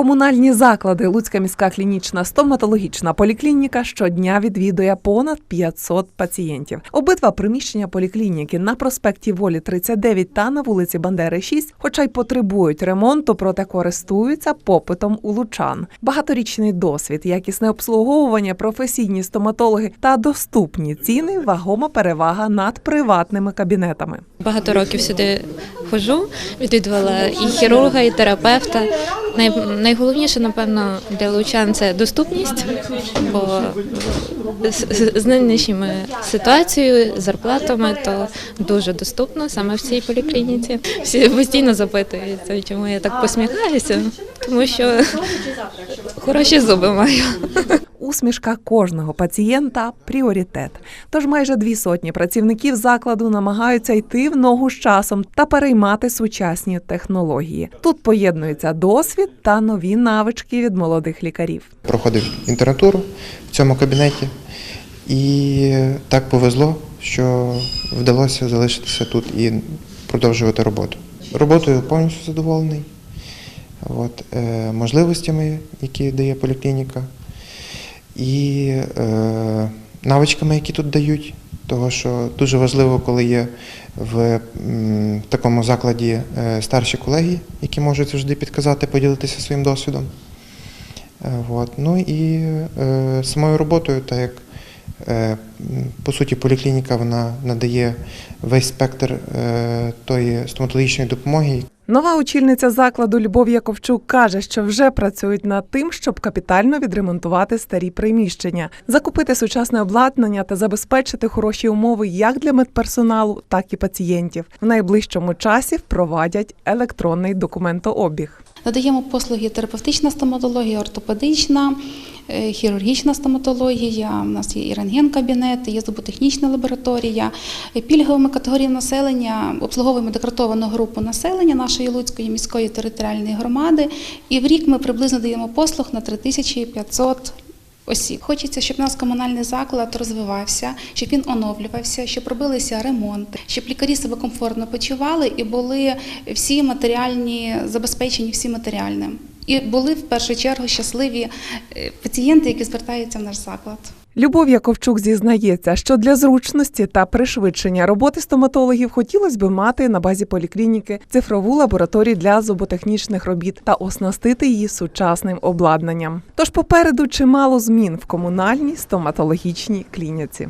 Комунальні заклади Луцька міська клінічна стоматологічна поліклініка щодня відвідує понад 500 пацієнтів. Обидва приміщення поліклініки на проспекті Волі 39 та на вулиці Бандери 6, хоча й потребують ремонту, проте користуються попитом у лучан. Багаторічний досвід, якісне обслуговування, професійні стоматологи та доступні ціни вагома перевага над приватними кабінетами. Багато років сюди ходжу, відвідувала і хірурга, і терапевта. Най, найголовніше, напевно, для лучан це доступність, бо з нинішніми ситуацією, зарплатами, то дуже доступно саме в цій поліклініці. Всі постійно запитуються, чому я так посміхаюся, тому що хороші зуби маю. Усмішка кожного пацієнта пріоритет. Тож майже дві сотні працівників закладу намагаються йти в ногу з часом та переймати сучасні технології. Тут поєднується досвід та нові навички від молодих лікарів. проходив інтернатуру в цьому кабінеті, і так повезло, що вдалося залишитися тут і продовжувати роботу. Роботою повністю задоволений, от, е, можливостями, які дає поліклініка, і е, навичками, які тут дають. Того, що дуже важливо, коли є в такому закладі е, старші колеги, які можуть завжди підказати, поділитися своїм досвідом. Вот. Ну і е, самою роботою, так як е, по суті поліклініка вона надає весь спектр е, тої стоматологічної допомоги, Нова очільниця закладу Любов Яковчук каже, що вже працюють над тим, щоб капітально відремонтувати старі приміщення, закупити сучасне обладнання та забезпечити хороші умови як для медперсоналу, так і пацієнтів. В найближчому часі впровадять електронний документообіг. Надаємо послуги терапевтична стоматологія, ортопедична, хірургічна стоматологія. У нас є і рентген-кабінет, є зуботехнічна лабораторія. Е, Пільговими категоріями населення обслуговуємо декретовану групу населення нашої Луцької міської територіальної громади. І в рік ми приблизно даємо послуг на 3500 осіб. Хочеться, щоб наш комунальний заклад розвивався, щоб він оновлювався, щоб робилися ремонти, щоб лікарі себе комфортно почували і були всі матеріальні забезпечені всі матеріальним. І були в першу чергу щасливі е, пацієнти, які звертаються в наш заклад. Любов Яковчук зізнається, що для зручності та пришвидшення роботи стоматологів хотілося б мати на базі поліклініки цифрову лабораторію для зуботехнічних робіт та оснастити її сучасним обладнанням. Тож попереду чимало змін в комунальній стоматологічній клініці.